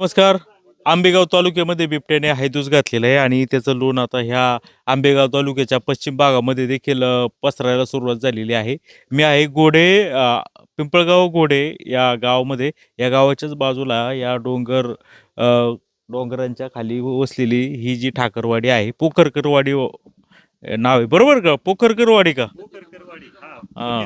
नमस्कार. आंबेगाव तालुक्यामध्ये बिबट्याने हैदूस घातलेला आहे आणि त्याचं लोण आता ह्या आंबेगाव तालुक्याच्या पश्चिम भागामध्ये देखील पसरायला सुरुवात झालेली आहे. मी आहे गोडे अ, पिंपळगाव गोडे या गावामध्ये. या गावाच्याच बाजूला या डोंगर अ, डोंगरांच्या खाली वसलेली ही जी ठाकरवाडी आहे पोखरकरवाडी व- नाव आहे. बरोबर का? पोखरकरवाडी का? हा.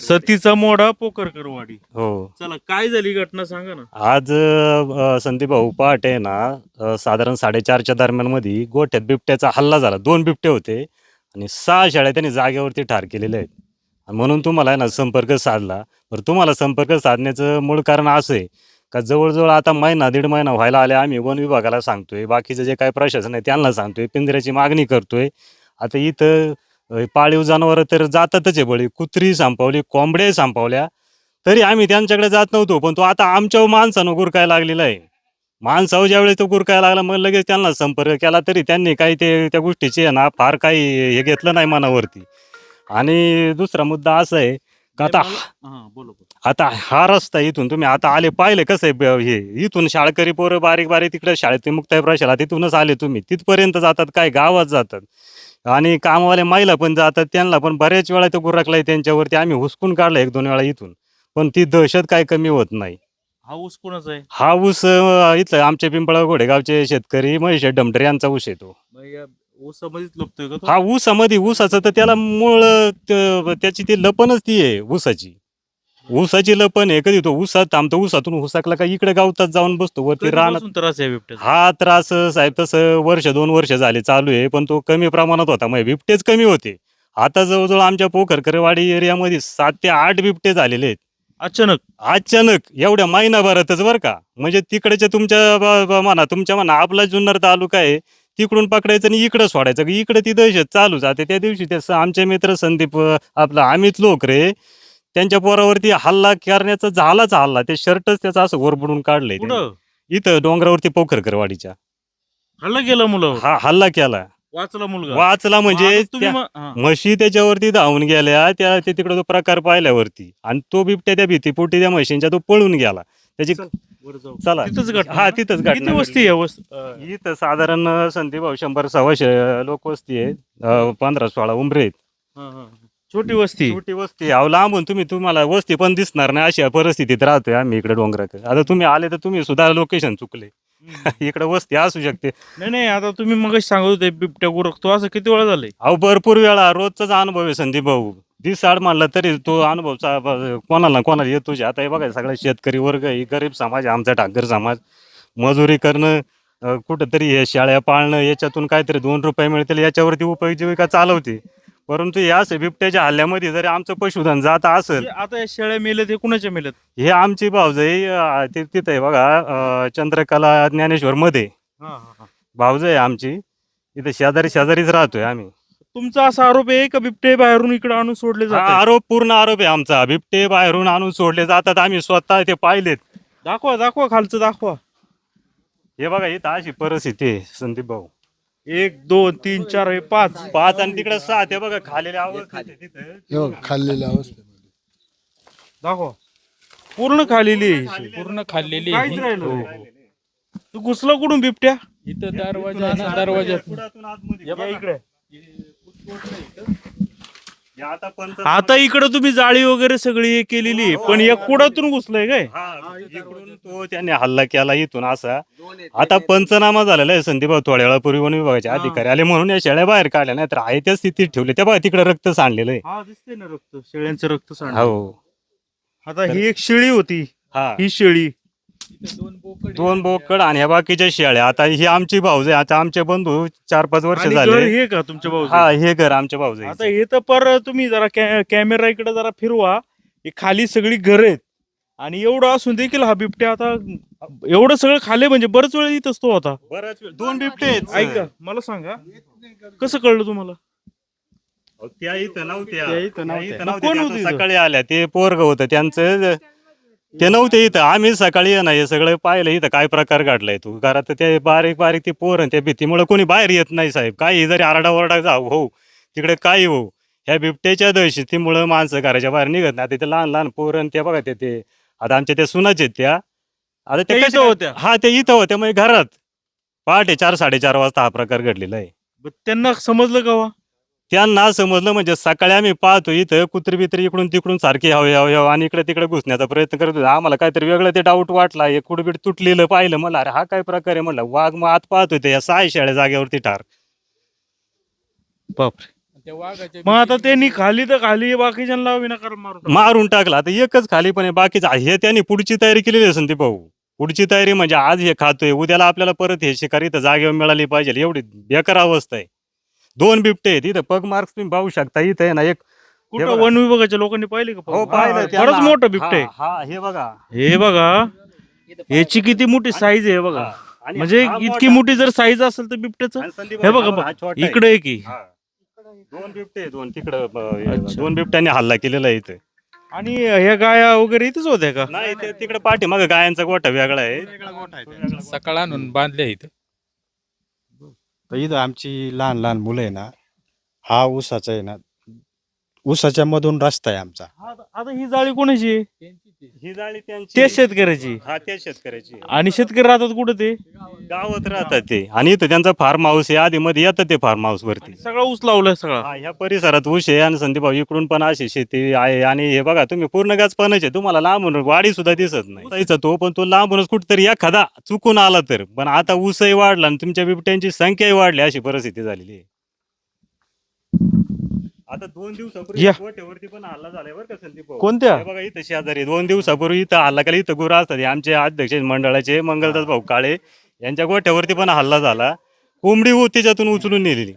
सतीचा मोडा पोखरकरवाडी हो. चला काय झाली घटना सांगा ना. आज अ, संदीप भाऊ पहाटे आहे ना अ, साधारण साडेचारच्या दरम्यानमध्ये गोठ्यात बिबट्याचा हल्ला झाला. दोन बिबटे होते आणि सहा शेळ्या त्यांनी जागेवरती ठार केलेल्या आहेत. आणि म्हणून तुम्हाला आहे ना संपर्क साधला. तर तुम्हाला संपर्क साधण्याचं मूळ कारण असं आहे का जवळजवळ आता महिना दीड महिना व्हायला आले आम्ही वन विभागाला सांगतोय. बाकीचं जे काही प्रशासन आहे त्यांना सांगतोय. पिंजऱ्याची मागणी करतोय. आता इथं अ, पाळीव जनावरं तर जातातच आहे बळी. कुत्री संपवली कोंबड्या संपवल्या तरी आम्ही त्यांच्याकडे जात नव्हतो पण तो आता आमच्या माणसानं गुरकायला लागलेला आहे. माणसावर ज्यावेळेस तो गुरकायला लागला मग लगेच त्यांना संपर्क केला तरी त्यांनी काही ते त्या गोष्टीची आहे ना फार काही हे घेतलं नाही मनावरती. आणि दुसरा मुद्दा असा आहे का आता हा बोला. आता हा रस्ता इथून तुम्ही आता आले पाहिले कसं आहे ब- हे इथून शाळकरी पोरं बारीक बारीक तिकडे शाळेत मुक्ताई प्रशाला तिथूनच आले तुम्ही. तिथपर्यंत जातात काय गावात जातात. आणि कामवाले महिला पण जातात त्यांना पण बऱ्याच वेळा ते गुरकलाय त्यांच्यावरती. आम्ही हुसकून काढलं एक दोन वेळा इथून. पण ती दहशत काय कमी होत नाही. हा ऊस कोणाचा आहे? हा ऊस अं, इथलं आमचे पिंपळा घोडेगावचे शेतकरी महेश डमटर यांचा ऊस येतो. मग या ऊसामध्येच लपतोय का तो? हा ऊसामध्ये ऊसाचं तर त्याला मूळ अं, त- त्याची ती लपणच ती आहे ऊसाची. ऊसाची लपण आहे कधी तो ऊसात थांबतो ऊसातून ऊसाकला का इकडे गावतात जाऊन बसतो वरती रानात. त्रास आहे हा त्रास साहेब तसं वर्ष दोन वर्ष झाले चालू आहे पण तो कमी प्रमाणात होता. मग बिबटेच कमी होते. आता जवळजवळ आमच्या पोखरकरवाडी एरियामध्ये सात ते आठ बिबटे झालेले आहेत. अचानक? अचानक एवढ्या महिनाभरातच बरं का. म्हणजे तिकडच्या तुमच्या ब- ब- म्हणा तुमच्या म्हणा आपला जुन्नर तालुका आहे तिकडून पकडायचं आणि इकडं सोडायचं. इकडे ती दहशत चालू जाते त्या दिवशी ते स- आमचे मित्र संदीप अं, आपला अमित लोक रे त्यांच्या पोरावरती हल्ला करण्याचा झालाच हल्ला ते शर्टच त्याचं असं काढलंय त्यांनी. कुठं इथं डोंगरावरती पोखरकरवाडीच्या हल्ला गेला मुलं हा हल्ला केला वाचला मुलगा वाचला म्हणजे तुम्ही त्या- हा. म्हशी त्याच्यावरती धावून गेल्या त्या ते तिकडे तो प्रकार पाहिल्यावरती आणि तो बिबट्या त्या भीतीपोटी त्या म्हशींच्या तो पळून गेला त्याची चल, वर जाऊ. चला तिथंच घटना हा ना? तिथंच किती घटना वस्ती आहे वस- अं, घडली. इथं साधारण संदीप भाऊ शंभर सव्वाशे लोक वस्ती आहे पंधरा सोळा उमरे आहेत हा, हा. छोटी वस्ती. छोटी वस्ती. अहो लांबून तुम्ही तुम्हाला वस्ती पण दिसणार नाही अशा परिस्थितीत राहतोय आम्ही इकडे डोंगराकडे. आता तुम्ही आले तर तुम्ही सुद्धा लोकेशन चुकले. इकडे वस्ती असू शकते. नाही नाही आता तुम्ही मग सांगत होते बिबट्या गुरखतो असं किती वेळा झालंय? अहो भरपूर वेळा रोजचाच अनुभव आहे संदीप भाऊ. दिसाड म्हणला तरी तो अनुभव चा- ब- कोणाला कोणाला येतोच आता हे बघा सगळा शेतकरी वर्ग आहे गरीब समाज आहे आमचा ठाकर समाज. मजुरी करणं अं, कुठंतरी हे शाळ्या पाळणं याच्यातून काहीतरी दोन रुपये मिळतील याच्यावरती उपजीविका चालवते. परंतु या बिबट्याच्या हल्ल्यामध्ये जरी आमचं पशुधन जात असेल हे आता या शेळ्या मेल्यात हे कुणाच्या मेल्यात हे आमची भावजाई अं, ते तिथं आहे बघा अं, चंद्रकला ज्ञानेश्वर मध्ये हा, हा, हा. भावजाई आहे आमची इथे शेजारी शेजारीच राहतोय आम्ही. तुमचा असा आरोप आहे का बिबटे बाहेरून इकडे आणून सोडले हा जातात आरोप पूर्ण आरोप आहे आमचा. बिबटे बाहेरून आणून सोडले जातात आम्ही स्वतः ते पाहिलेत. दाखवा दाखवा खालचं दाखवा. हे बघा इथं अशी परिस्थिती आहे संदीप भाऊ. एक दोन तीन चार हे पाच. पाच आणि तिकडे सहा. ते बघा खालेल्या अवस्थेत आहे तिथं. हे बघ, खाल्लेल्या अवस्थेमध्ये. दाखवा. पूर्ण खालेली आहे. ही. पूर्ण खाल्लेली काहीच आहे. राहिलं हो, नाही. तू घुसला कुठून बिबट्या? इथं दरवाजा आतमध्ये. या इकडे. आता पंच आता इकडे तुम्ही जाळी वगैरे सगळी हे केलेली आहे. पण या कुडातून घुसलाय काय? हा, इकडून तो त्याने हल्ला केला इथून असा. आता पंचनामा झालेला आहे संदीप भाऊ थोड्या वेळापूर्वी वन विभागाचे हा. अधिकारी आले म्हणून या शेळ्या बाहेर काढल्या नाही तर आहे त्या स्थितीत ठेवले. त्या बघा तिकडे रक्त सांडलेलं आहे. हा दिसते ना रक्त शेळ्यांचं रक्त सांड हो. आता ही एक शेळी होती. हा. ही शेळी दोन बोकड दोन बोकड आणि ह्या बाकीच्या शेळ्या. आता ही आमची भाऊज आहे. आता आमचे बंधू चार पाच वर्ष आणि घर झाले हे का तुमच्या भाऊ हा हे घर आमच्या भाऊज आता हे तर पर तुम्ही जरा कॅ- कॅमेरा इकडे जरा फिरवा. हे खाली सगळी घर आहेत. आणि एवढं असून देखील हा बिबट्या आता एवढं सगळं खाले म्हणजे बरच वेळ इथंच तो होता बराच वेळ. दोन बिबटे आहेत. ऐका मला सांगा. कसं कळलं तुम्हाला? अहो, त्या इथं नव्हत्या. त्या इथं त्या नव्हत्या. इथं मग नव्हत्या. कोण होतं आता इथं? सकाळी आल्या. ते पोरग होतं. त्यांचं ते नव्हते इथं. आम्ही सकाळी ना हे सगळं पाहिलं इथं काय प्रकार घडलाय तू. घरात ते बारीक बारीक ते पोर आणि त्या भीतीमुळे कोणी बाहेर येत नाही साहेब. काही जरी आरडाओरडा जाऊ हो. तिकडे काही हो. ह्या बिबट्याच्या दहशतीमुळं माणसं घराच्या बाहेर निघत नाही. आता ते लहान लहान पोरं आणि ते बघा ते ते. आता आमच्या त्या सुनाच आहेत त्या. आता ते इथं कशा- होत्या? हा ते इथं होत्या मग घरात. पहाटे चार साडेचार वाजता हा प्रकार घडलेला आहे. ब- त्यांना समजलं का वा त्यांना समजलं म्हणजे सकाळी आम्ही पाहतो इथं कुत्री बित्री इकडून तिकडून सारखी हवे हवे हवे आणि इकडे तिकडे घुसण्याचा प्रयत्न करत होते. आम्हाला काहीतरी वेगळं ते डाऊट वाटला. हे कुडबीड तुटलेलं पाहिलं. म्हणलं अरे हा काय प्रकार आहे? म्हणलं वाघ मग आत पाहत होते या सहा शेळ्या जागेवरती ठार. बापरे. त्या वाघाच्या मग आता त्यांनी खाली तर खाली बाकीच्यांना विनाकारण मारून टाकलं. मारून टाकला. आता एकच खाली पण आहे. बाकीचं हे त्यांनी पुढची तयारी केलेली आहे संदीप भाऊ पुढची तयारी म्हणजे आज हे खातोय. उद्याला आपल्याला परत हे शिकारी तर जागेवर मिळाली पाहिजे. एवढी बेकार अवस्था आहे. दोन बिबटे आहेत इथं पग मार्क्स तुम्ही पाहू शकता इथं आहे ना एक कुठं बघा. वन विभागाच्या लोकांनी पाहिले का हो हा, खरंच. मोठं बिबटे हा, हा हे बघा हे बघा याची किती मोठी साईज आहे बघा. आणि म्हणजे हा इतकी मोठा. मोठी जर साईज असेल तर बिबट्याचं आणि संदीप हे बघा हा छोटा आहे. इकडे आहे की हा. दोन बिबटे दोन तिकडं अच्छा. दोन बिबट्यांनी हल्ला केलेला आहे इथं आणि ह्या गाया वगैरे इथेच होत्या का नाही ते तिकडे पाठी मग गायांचा गोठा वेगळा आहे सकाळ आणून बांधले इथं तर इथं आमची लहान लहान मुलं आहे ना हा ऊसाचा आहे ना ऊसाच्या मधून रस्ता आहे आमचा आता आता ही जाळी कोणाची आहे? ही जाळी त्यांची. ते शेतकऱ्याची. हा त्या शेतकऱ्याची. आणि शेतकरी राहतात कुठं ते? गावात राहतात ते. आणि इथं त्यांचा फार्म हाऊस आहे. आधी मध्ये येतं ते फार्म हाऊस वरती. सगळा ऊस लावलाय सगळा. हा ह्या परिसरात ऊस आहे आणि संदीप भाऊ इकडून पण अशी शेती आहे. आणि हे बघा तुम्ही पूर्ण गाच पणाचे तुम्हाला लांबून वाडी सुद्धा दिसत नाही. ऊसाचा तो पण तो लांबूनच कुठतरी एखादा चुकून आला तर. पण आता ऊसही वाढला आणि तुमच्या बिबट्यांची संख्याही वाढली अशी परिस्थिती झालेली आहे. आता दोन दिवसापूर्वी या. गोठ्यावरती पण हल्ला झालाय बरं का संदीप भाऊ. कोणत्या? हे बघा इथं शेजारी दोन दिवसापूर्वी इथं हल्ला केला. इथं गुरु असतात. हे आमचे अध्यक्ष मंडळाचे. मंगलदास भाऊ काळे. यांच्या गोठ्यावरती पण हल्ला झाला. कोंबडी उ- त्याच्यातून उचलून नेलेली.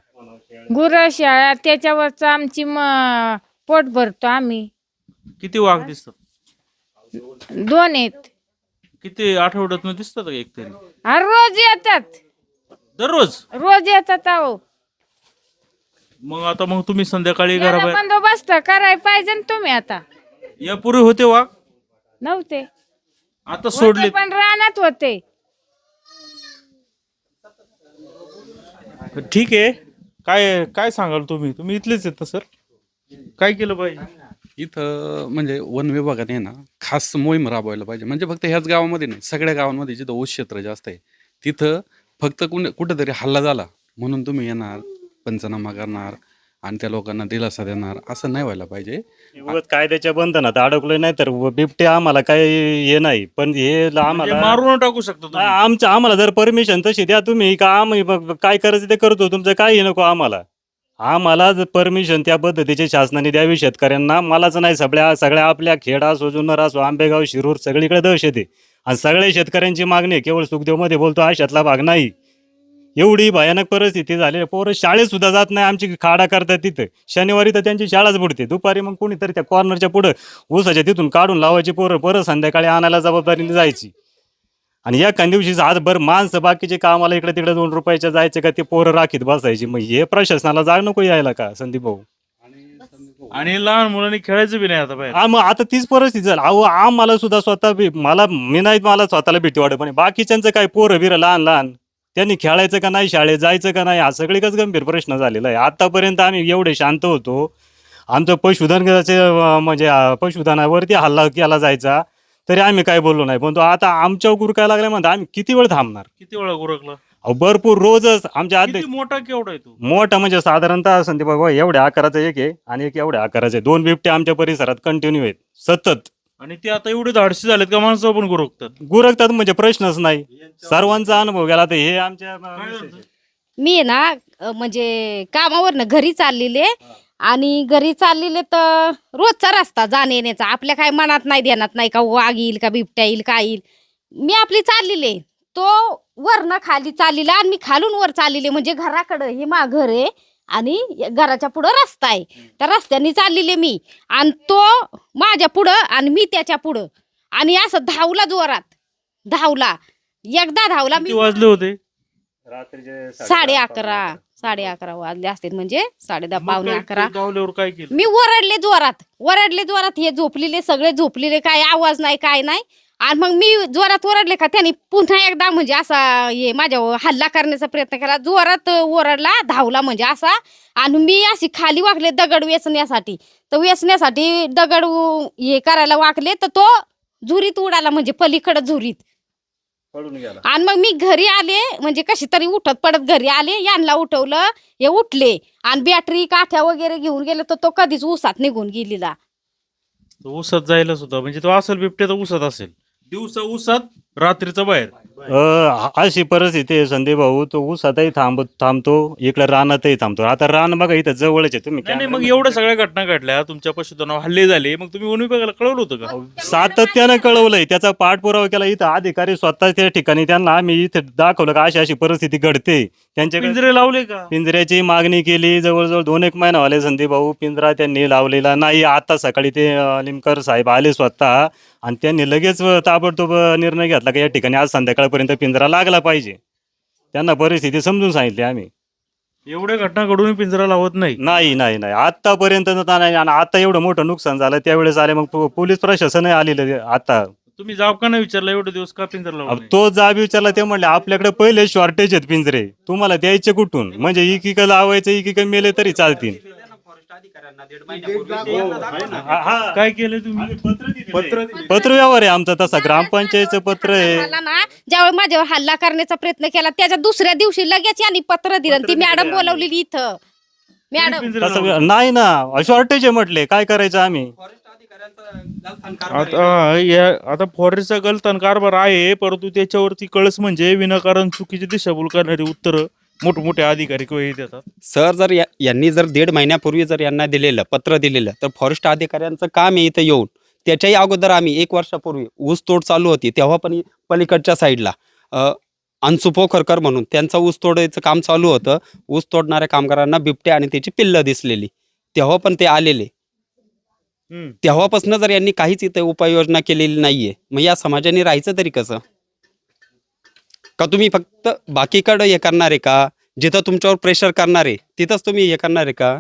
गुरशाळा त्याच्यावरच आमची म पोट भरतो आम्ही. किती वाघ दिसतात? दोन आहेत. किती आठवड्यात दिसतात एक तरी? आणि रोज येतात. दररोज? रोज येतात अहो मग आता मग तुम्ही संध्याकाळी याला घराबाहेर बंदोबस्त करायला पाहिजे ना तुम्ही आता. यापूर्वी होते वाघ नव्हते. आता सोडले. होते पण रानात होते. ठीक आहे. काय काय सांगाल तुम्ही? तुम्ही इथलेच आहेत ना सर? काय केलं पाहिजे इथं म्हणजे वन विभागाने ना खास मोहीम राबवायला पाहिजे. म्हणजे फक्त ह्याच गावामध्ये नाही सगळ्या गावांमध्ये जिथं ऊस क्षेत्र जास्त आहे तिथं फक्त कुण कुठंतरी हल्ला झाला म्हणून तुम्ही येणार. पंचनामा करणार आणि त्या लोकांना दिलासा देणार असं नाही व्हायला पाहिजे. उगाच कायद्याच्या बंधनात अडकलोय नाही तर बिबटे आम्हाला काही हे नाही पण हे ल- म्हणजे आम्हाला मारून टाकू शकता तुम्ही. आमच्या आम्हाला जर परमिशन तशी द्या तुम्ही का आम्ही काय करायचं ते करतो तुमचं काही नको आम्हाला. आम्हाला परमिशन त्या पद्धतीची शासनाने द्यावी शेतकऱ्यांना मलाच नाही सगळ्या सगळ्या आपल्या खेड असो जुन्नर असो आंबेगाव शिरूर सगळीकडे दहशत आहे. आणि सगळ्या शेतकऱ्यांची मागणी आहे केवळ सुखदेवमध्ये बोलतो अशातला भाग नाही. एवढी भयानक परिस्थिती झाली पोरं शाळेत सुद्धा जात नाही आमची खाडा करतात तिथं. शनिवारी तर त्यांची शाळाच बुडते. दुपारी मग कोणीतरी त्या कॉर्नरच्या पुढं ऊसाच्या तिथून काढून लावायची पोरं. परत संध्याकाळी आणायला जबाबदारीने जायची. आणि एका दिवशी हातभर माणसं बाकीचे कामाला इकडे तिकडे दोन रुपयाच्या जायचे का ते पोरं राखीत बसायची. मग हे प्रशासनाला जाग नको यायला का संदीप भाऊ? आणि लहान मुलांनी खेळायचं बी नाही आता बाहेर. हा मग आता तीच परिस्थिती झाली. अहो आम्हाला सुद्धा स्वतः मला मी नाही मला स्वतःला भीती वाटत पण बाकीच्यांचं काय पोरं बिरं लहान लहान त्यांनी खेळायचं का नाही शाळेत जायचं का नाही हा सगळीकच गंभीर प्रश्न झालेला आहे. आतापर्यंत आम्ही एवढे शांत होतो. आमचं पशुधनाचे अं, म्हणजे पशुधनावरती हल्ला केला जायचा तरी आम्ही काय बोललो नाही. पण तो आता आमच्या गुरु काय लागल्या म्हणता आम्ही किती वेळ थांबणार? किती वेळा गुरकला? अहो भरपूर रोजच आमच्या किती अध्यक्ष मोठा केवढा आहे तो? मोठा म्हणजे साधारणतः संदीप बाबा एवढ्या आकाराचा एक आहे आणि एक एवढ्या आकाराचा आहे. दोन बिबटे आमच्या परिसरात कंटिन्यू आहेत. सतत. आणि ते आता एवढे धाडशी झालेत का माणसं पण गुरकतात. गुरकतात म्हणजे प्रश्नच नाही. सर्वांचा अनुभव गेला तर हे आमच्या मी आहे ना अ, म्हणजे कामावरनं घरी चाललेले आणि घरी चाललेले तर रोजचा रस्ता जाणे येण्याचा. आपल्या काय मनात नाही ध्यानात नाही का वाघ येईल का बिबट्या येईल काय येईल. मी आपली चाललेले तो वरनं खाली चाललेला आणि मी खालून वर चाललेले म्हणजे घराकडं हे मा घर आहे. आणि घराच्या पुढं रस्ता आहे. त्या रस्त्याने चाललेले मी. आणि तो माझ्या पुढं आणि मी त्याच्या पुढं. आणि असं धावला जोरात. धावला. एकदा धावला मी. वाजले होते? साडे अकरा साडे अकरा वाजले असतील म्हणजे साडे दहा पावणे अकरा. ते धावल्यावर काय केलं? मी ओरडले जोरात ओरडले जोरात हे झोपलेले सगळे झोपलेले काय आवाज नाही काय नाही. आणि मग मी जोरात ओरडले का त्यांनी पुन्हा एकदा म्हणजे असा हे माझ्या हल्ला करण्याचा प्रयत्न केला. जोरात ओरडला धावला म्हणजे असा. आणि मी अशी खाली वाकले दगड वेचण्यासाठी. तर वेचण्यासाठी दगड हे करायला वाकले तर तो झुरीत उडाला म्हणजे पलीकडं झुरीत. आणि मग मी घरी आले म्हणजे कशी तरी उठत पडत घरी आले यांना उठवलं हे उठले. आणि बॅटरी काठ्या वगैरे घेऊन गेले तर तो कधीच उसात निघून गेलेला. तो ऊसात जायला सुद्धा म्हणजे तो असेल बिबट्या तर ऊसात असेल. दिवसा ऊसात रात्रीचं बाहेर. अ, अशी परिस्थिती आहे संदीप भाऊ. तो ऊसातही थांब थांबतो. इकडे रानातही थांबतो. आता रान बघा इथं जवळच आहे. तुम्ही नाही नाही मग एवढ्या सगळ्या घटना घडल्या. तुमच्या पशुधनावर हल्ले झाले. मग तुम्ही वन विभागाला कळवलं होतं का? सातत्यानं कळवलंय. त्याचा पाठपुरावा केला. इथं अधिकारी स्वतः त्या ठिकाणी त्यांना आम्ही इथे दाखवलं का अशी अशी परिस्थिती घडते. त्यांच्याकडे पिंजरे लावले का? पिंजऱ्याची मागणी केली. जवळजवळ दोन एक महिना झाले संदीप भाऊ. पिंजरा त्यांनी लावलेला नाही. आता सकाळी ते अं, लिमकर साहेब आले स्वतः. आणि त्यांनी लगेच ताबडतोब निर्णय घेतला की या ठिकाणी आज संध्याकाळपर्यंत पिंजरा लागला पाहिजे. त्यांना परिस्थिती समजून सांगितली आम्ही. एवढ्या घटना घडून पिंजरा लावत नाही. नाही नाही नाही. आतापर्यंत नाही आणि आता एवढं मोठं नुकसान झालं त्यावेळेस आले मग पो- पोलीस प्रशासनही आलेलं आता. तुम्ही जाब का नाही विचारलं? एवढे दिवस का पिंजरा अब लावला तो जाब विचारला ते म्हणले आपल्याकडे पहिले शॉर्टेज आहेत पिंजरे. तुम्हाला द्यायचे कुठून? म्हणजे इकिक लावायचं इकिक मेले तरी चालतील. हा, हा. काय केलं तुम्ही? पत्र पत्र व्यवहार आहे आमचा तसा. ग्रामपंचायतचं पत्र आहे. मला ना ज्यावेळी माझ्यावर हल्ला करण्याचा प्रयत्न केला त्याच्या दुसऱ्या दिवशी लगेच यांनी पत्र दिलं आणि ती मॅडम बोलवलेली इथं. मॅडम. तसं? नाही ना. शॉर्टेज आहे म्हटले. काय करायचं आम्ही? आता या आता फॉरेस्टचा गलतान कारभार आहे परंतु त्याच्यावरती कळस म्हणजे विनाकारण चुकीची दिशाभूल करणारी उत्तर. मोठमोठे अधिकारी किंवा हे देतात. सर जर या- यांनी जर दीड महिन्यापूर्वी जर यांना दिलेलं पत्र दिलेलं तर फॉरेस्ट अधिकाऱ्यांचं काम आहे इथं येऊन. त्याच्याही अगोदर आम्ही एक वर्षापूर्वी ऊस तोड चालू होती तेव्हा पण पलीकडच्या साईडला अ, पोखरकर म्हणून त्यांचं ऊस तोडायचं काम चालू होतं. ऊस तोडणाऱ्या कामगारांना बिबटे आणि त्याची पिल्लं दिसलेली. तेव्हा पण ते आलेले. हम्म. तेव्हापासून जर यांनी काहीच इथे उपाययोजना केलेली नाहीये मग या समाजाने राहायचं तरी कसं? का तुम्ही फक्त बाकीकडं हे करणार आहे का? जिथं तुमच्यावर प्रेशर करणार आहे तिथंच तुम्ही हे करणार आहे का?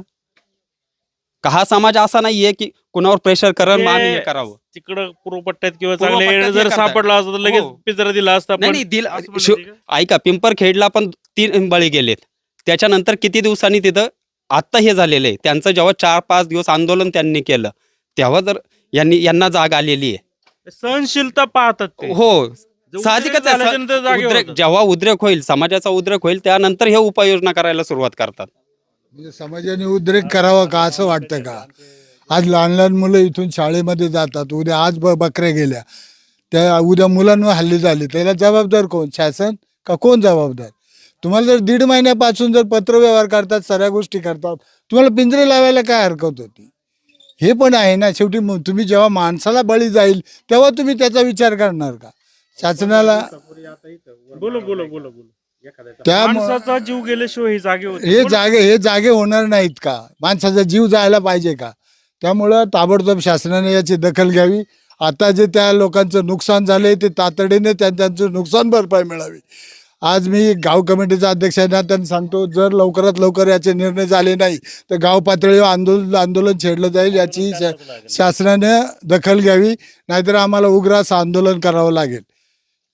का हा समाज असा नाहीये की कुणावर प्रेशर करण आम्ही हे करावं? तिकडं पूर्वपट्ट्यात किंवा चांगले जर हे. सापडला असता तर लगेच हो. पिंजरा दिला असता नाही पण नाही दिल असं? ऐका पिंपरखेडला पण तीन बळी गेलेत. त्याच्यानंतर किती दिवसांनी तिथं आत्ता हे झालेलं आहे. त्यांचं जेव्हा चार पाच दिवस आंदोलन त्यांनी केलं तेव्हा जर यांनी यांना जाग आलेली आहे. सहनशीलता पाहतात ते. हो साहजिकच उद्रेक आहे. झाल्याच्यानंतर जागेवर उद्रेक होतात. जेव्हा उद्रेक होईल समाजाचा उद्रेक होईल त्यानंतर हे उपाययोजना करायला सुरुवात करतात. म्हणजे समाजाने उद्रेक करावा का असं वाटतं का? आज लहान लहान मुलं इथून शाळेमध्ये जातात उद्या आज ब बकऱ्या गेल्या. त्या उद्या मुलांवर हल्ले झाले त्याला जबाबदार कोण? शासन? का कोण जबाबदार? तुम्हाला जर दीड महिन्यापासून जर पत्रव्यवहार करतात सगळ्या गोष्टी करतात तुम्हाला पिंजरे लावायला काय हरकत होती? हे पण आहे ना शेवटी मग तुम्ही जेव्हा माणसाला बळी जाईल तेव्हा तुम्ही त्याचा विचार करणार का? शासनाला बोलो बोलो बोलो बोलो. त्या माणसाचा जीव गेल्याशिवाय ही जागे होते हे जागे हे जागे होणार नाहीत का? माणसाचा जीव जायला पाहिजे का? त्यामुळं ताबडतोब शासनाने याची दखल घ्यावी. आता जे त्या लोकांचं नुकसान झालंय ते तातडीने त्या त्यांचं नुकसान भरपाई मिळावी. आज मी गाव कमिटीचा अध्यक्ष आहे ना त्यांना सांगतो जर लवकरात लवकर याचे निर्णय झाले नाही तर गाव पातळीवर आंदोलन आंदोलन छेडलं जाईल याची शा- शासनाने दखल घ्यावी. नाहीतर आम्हाला उग्र असं आंदोलन करावं लागेल.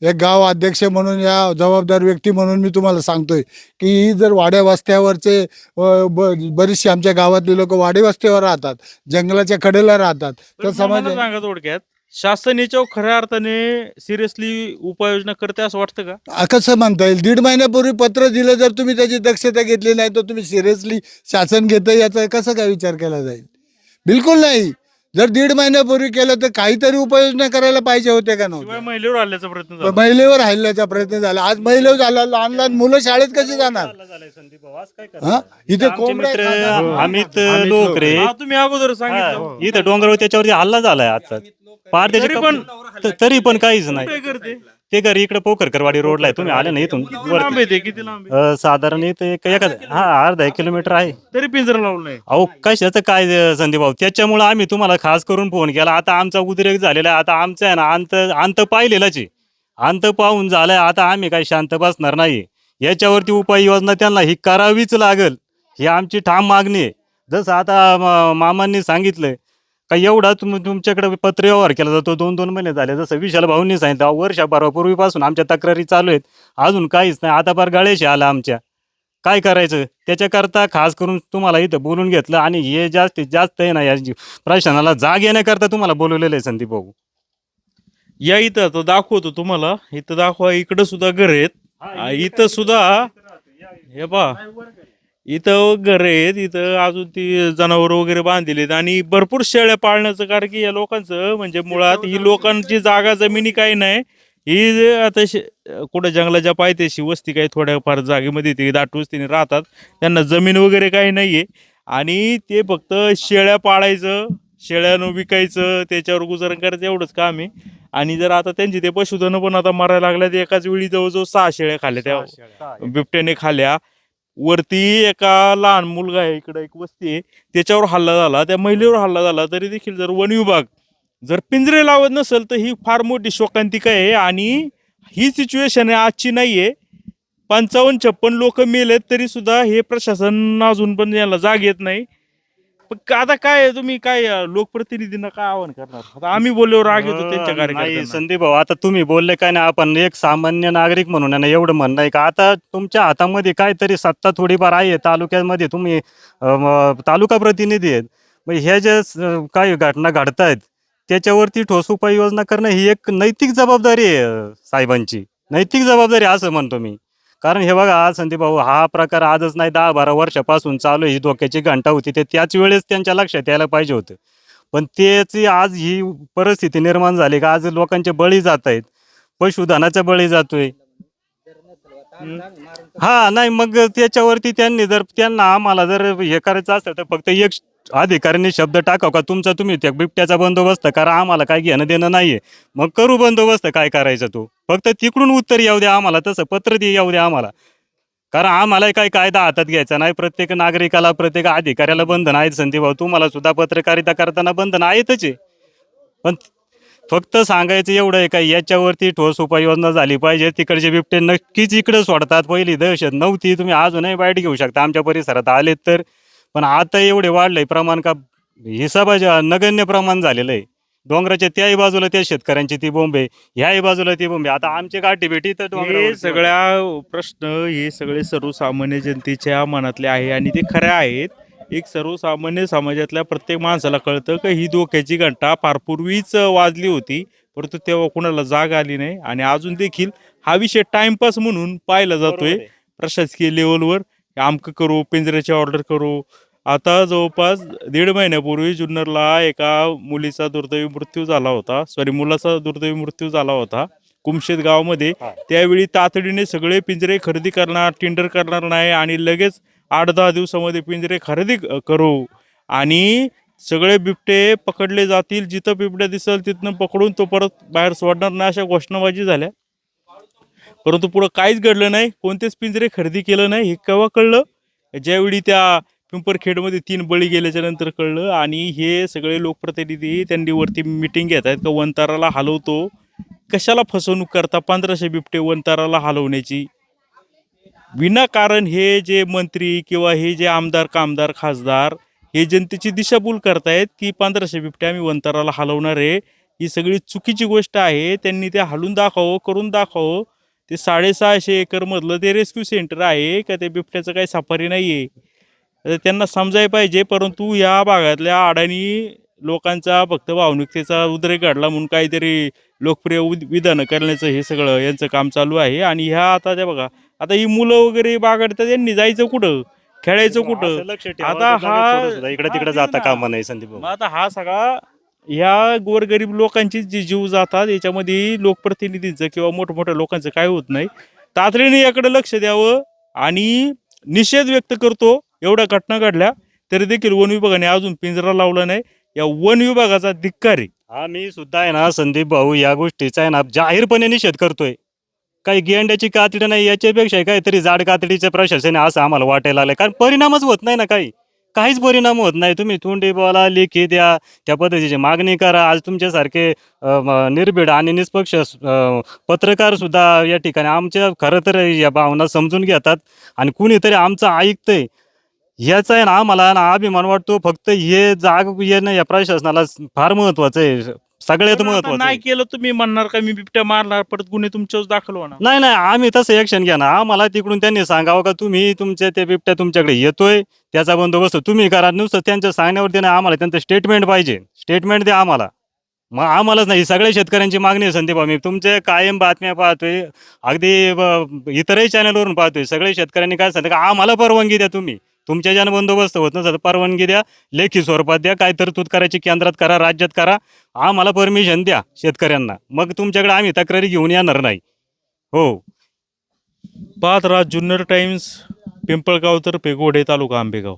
एक गाव अध्यक्ष म्हणून या जबाबदार व्यक्ती म्हणून मी तुम्हाला सांगतोय की ही जर वाड्या वस्त्यावरचे बरीचशी आमच्या गावातली लोक वाडे वस्त्यावर राहतात जंगलाच्या कडेला राहतात तर समाज सांगा थोडक्यात शासन याच्यावर खऱ्या अर्थाने सिरियसली उपाययोजना करते असं वाटतं का? कसं म्हणता येईल? दीड महिन्यापूर्वी पत्र दिलं जर तुम्ही त्याची दक्षता घेतली नाही तर तुम्ही सिरियसली शासन घेतं याचा कसा काय विचार केला जाईल? बिलकुल नाही. जर दीड महिन्यापूर्वी केलं तर काहीतरी उपाययोजना करायला पाहिजे होते का नव्हते? महिलेवर हल्ल्याचा प्रयत्न झाला. महिलेवर हल्ल्याचा प्रयत्न झाला. आज महिलेवर झाला लहान लहान मुलं शाळेत कशी जाणार? हा? इथे आमचे कोंबड्या मित्र खातात. अमित लोकरे. हा, तुम्ही अगोदर सांगितलं. हा, इथं डोंगरावर त्याच्यावरती हल्ला झालाय आजचा. पार त्याचे तरी पण- त- तरी पण काहीच काय नाही करते? ते घरी इकडे पोखरकरवाडी रोडला आहे. तुम्ही आले ना इथून किती वरती. लांब आहे ते किती लांब आहे? अ, साधारण इथं एक एखाद हा अर्धा एक किलोमीटर आहे. तरी पिंजरा लावलं नाही अहो कशाचं काय संदीप भाऊ त्याच्यामुळे आम्ही तुम्हाला खास करून फोन केला. आता आमचा उद्रेक झालेला आहे. आता आमचा आहे ना अंत अंत पाहिलेलाच आहे. अंत पाहून झालाय. आता आम्ही काही शांत बसणार नाही. याच्यावरती उपाययोजना त्यांना ही करावीच लागल. ही आमची ठाम मागणी आहे. जसं आता म- मामांनी सांगितलंय का एवढा तुम तुमच्याकडे पत्र व्यवहार केला जातो दोन दोन महिने झाले. जसं विशाल भाऊंनी सांगितलं वर्षभरापूर्वीपासून आमच्या तक्रारी चालू आहेत. अजून काहीच नाही. आता फार गळेशी आला आमच्या. काय करायचं? त्याच्याकरता खास करून तुम्हाला इथं बोलून घेतलं आणि हे जास्तीत जास्त आहे ना या प्रशासनाला जाग येण्याकरता तुम्हाला बोलवलेलं आहे संदीप भाऊ. या इथं आता दाखवतो तुम्हाला. इथं दाखवा इकडं सुद्धा घर आहेत. इथं सुद्धा हे पा इथं घर आहेत इथं अजून ती जनावर वगैरे बांधलेली आहेत. आणि भरपूर शेळ्या पाळण्याचं कारण की या लोकांचं म्हणजे मुळात ही लोकांची जागा जमिनी काही नाही. ही जे आता कुठं जंगलाच्या पायथ्याशी वस्ती काही थोड्याफार जागेमध्ये ते दाट वस्तीने राहतात. त्यांना जमीन वगैरे काही नाहीये. आणि ते फक्त शेळ्या पाळायचं शेळ्यानं विकायचं त्याच्यावर गुजारण करायचं एवढंच काम आहे. आणि जर आता त्यांची ते पशुधन पण आता मरायला लागल्या एकाच वेळी जवळजवळ सहा शेळ्या खाल्ल्या त्या बिबट्याने खाल्ल्या. वरती एका लहान मुलगा आहे इकडे एक वस्ती आहे. त्याच्यावर हल्ला झाला त्या महिलेवर हल्ला झाला तरी देखील जर वन विभाग जर पिंजरे लावत नसेल तर ही फार मोठी शोकांतिका आहे आणि ही सिच्युएशन आहे आजची नाही आहे पंचावन्न छप्पन लोक मेलेत तरी सुद्धा हे प्रशासन अजून पण याला जाग येत नाही. पण का- आता काय तुम्ही काय अं, लोकप्रतिनिधींना काय आवाहन करणार? आता आम्ही बोलल्यावर राग येतो त्यांच्या नाही कार्यकर्त्यांना. संदीप भाऊ आता तुम्ही बोलले काय नाही आपण एक सामान्य नागरिक म्हणून आहे ना एवढं म्हणणं आहे का? आता तुमच्या हातामध्ये काहीतरी सत्ता थोडीफार आहे तालुक्यामध्ये तुम्ही अं, तालुका प्रतिनिधी आहेत. मग ह्या ज्या स- काही घटना घडतायत त्याच्यावरती ठोस उपाययोजना करणं ही एक नैतिक जबाबदारी आहे अं, साहेबांची. नैतिक जबाबदारी असं म्हणतो मी. कारण हे बघा आज संदीप भाऊ हा प्रकार आजच नाही दहा बारा वर्षापासून चालू ही धोक्याची घंटा होती. ते त्याच वेळेस त्यांच्या लक्षात यायला पाहिजे होतं. पण त्याची आज ही परिस्थिती निर्माण झाली का आज लोकांचे बळी जात आहेत. पशुधनाचा बळी जातोय. हा नाही मग त्याच्यावरती त्यांनी जर त्यांना आम्हाला जर हे करायचं असेल तर फक्त एक अधिकाऱ्यांनी शब्द टाकाव का? तुमचा तुम्ही त्या बिबट्याचा बंदोबस्त करा आम्हाला काय घेणं देणं नाहीये. मग करू बंदोबस्त काय करायचं तो? फक्त तिकडून उत्तर येऊ द्या आम्हाला तसं पत्र दे येऊ द्या आम्हाला. कारण आम्हाला काही कायदा हातात घ्यायचा नाही. प्रत्येक नागरिकाला प्रत्येक अधिकाऱ्याला बंधन आहेत संदीप भाऊ. तुम्हाला सुद्धा पत्रकारिता करताना बंधन आहेतच आहे. पण फक्त सांगायचं एवढं आहे का याच्यावरती ठोस उपाययोजना झाली पाहिजे. तिकडचे बिबटे नक्कीच इकडे सोडतात. पहिली दहशत नव्हती. तुम्ही अजूनही बाईट घेऊ शकता. आमच्या परिसरात आलेत तर. पण आता एवढे वाढलंय प्रमाण का हिसाबाच्या नगण्य प्रमाण झालेलं आहे डोंगराच्या त्याही बाजूला त्या शेतकऱ्यांची ती बोंबे ह्याही बाजूला ती बोंबे. आता आमची गाठी भेटी तर हे सगळ्या प्रश्न हे सगळे सर्वसामान्य जनतेच्या मनातले आहे आणि ते खरे आहेत. एक सर्वसामान्य समाजातल्या प्रत्येक माणसाला कळतं की ही धोक्याची घंटा फार पूर्वीच वाजली होती. परंतु तेव्हा कुणाला जाग आली नाही आणि अजून देखील हा विषय टाइमपास म्हणून पाहिला जातोय. प्रशासकीय लेवलवर आमकं करू पिंजऱ्याची ऑर्डर करू. आता जवळपास दीड महिन्यापूर्वी जुन्नरला एका मुलीचा दुर्दैवी मृत्यू झाला होता. सॉरी मुलाचा दुर्दैवी मृत्यू झाला होता. कुमशेत गावामध्ये. त्यावेळी तातडीने सगळे पिंजरे खरेदी करणार टेंडर करणार नाही आणि लगेच आठ दहा दिवसामध्ये पिंजरे खरेदी करू. आणि सगळे बिबटे पकडले जातील. जिथं बिबट्या दिसेल तिथनं पकडून तो परत बाहेर सोडणार नाही अशा घोषणाबाजी झाल्या. परंतु पुढं काहीच घडलं नाही कोणतेच पिंजरे खरेदी केलं नाही हे केव्हा कळलं? ज्यावेळी त्या पिंपरखेडमध्ये तीन बळी गेल्याच्यानंतर कळलं आणि हे सगळे लोकप्रतिनिधी त्यांनी वरती मिटिंग घेत आहेत का वनताराला हलवतो? कशाला फसवणूक करता पंधराशे बिबटे वनताराला हलवण्याची? विनाकारण हे जे मंत्री किंवा हे जे आमदार कामदार खासदार हे जनतेची दिशाभूल करतायत की पंधराशे बिबटे आम्ही वनताराला हलवणार आहे. ही सगळी चुकीची गोष्ट आहे. त्यांनी ते हलून दाखवावं करून दाखवावं. ते साडेसहाशे एकरमधलं ते रेस्क्यू सेंटर आहे का ते बिबट्याचं काही सफारी नाही आहे तर त्यांना समजायला पाहिजे परंतु या भागातल्या अडाणी लोकांचा फक्त भावनिकतेचा उद्रेक घडला म्हणून काहीतरी लोकप्रिय विधानं करण्याचं हे सगळं यांचं काम चालू आहे. आणि ह्या आता त्या बघा आता ही मुलं वगैरे बागडतात यांनी जायचं कुठं? खेळायचं कुठं? आता हा- इकडे तिकडे जाता. कामा नाही संदीप आता हा सगळा ह्या गोरगरीब लोकांची जी जीव जातात याच्यामध्ये लोकप्रतिनिधींचं किंवा मोठमोठ्या लोकांचं काय होत नाही. तातडीने याकडे लक्ष द्यावं आणि निषेध व्यक्त करतो. एवढ्या घटना घडल्या तरी देखील वन विभागाने अजून पिंजरा लावला नाही. या वन विभागाचा धिक्कार. आहे हा मी सुद्धा आहे ना संदीप भाऊ या गोष्टीचा आहे ना जाहीरपणे निषेध करतोय. काही गेंड्याची कातडी नाही याच्यापेक्षा काहीतरी जाड कातडीचं प्रशासन असं आम्हाला वाटायला आलं कारण परिणामच होत नाही ना काही. काहीच परिणाम होत नाही. तुम्ही तोंडी बोला लेखी द्या त्या पद्धतीची मागणी करा. आज तुमच्यासारखे निर्भीड आणि निष्पक्ष पत्रकार सुद्धा या ठिकाणी आमच्या खरं तर या भावना समजून घेतात आणि कुणीतरी आमचं ऐकतंय. याचा आहे ना आम्हाला ना अभिमान वाटतो. फक्त हे जाग येणं या प्रशासनाला फार महत्वाचं आहे. सगळ्यात पण आता महत्वाचं नाही आहे. केलं तुम्ही म्हणणार का मी बिबट्या मारणार परत गुन्हे तुमच्यावर दाखल होणार? नाही नाही आम्ही तसं ऍक्शन घ्या ना आम्हाला तिकडून त्यांनी सांगावं का तुम्ही तुमच्या ते बिबट्या तुमच्याकडे येतोय त्याचा बंदोबस्त तुम्ही करा. नुसतं त्यांच्या सांगण्यावरती नाही आम्हाला त्यांचं स्टेटमेंट पाहिजे. स्टेटमेंट द्या आम्हाला. मग आम्हालाच नाही सगळ्या शेतकऱ्यांची मागणी आहे संदीप मी तुमचे कायम बातम्या पाहतोय अगदी ब- इतरही चॅनलवरून पाहतोय. सगळे शेतकऱ्यांनी काय सांगतं का आम्हाला परवानगी द्या तुम्ही. तुमच्या ज्यानं बंदोबस्त होत नसतं परवानगी द्या लेखी स्वरूपात द्या काय तरतूद करायची केंद्रात करा राज्यात करा. आम्हाला परमिशन द्या शेतकऱ्यांना. मग तुमच्याकडे आम्ही तक्रारी घेऊन येणार नाही. हो. पाच राज जुन्नर टाइम्स पिंपळगाव तर गोडे तालुका आंबेगाव.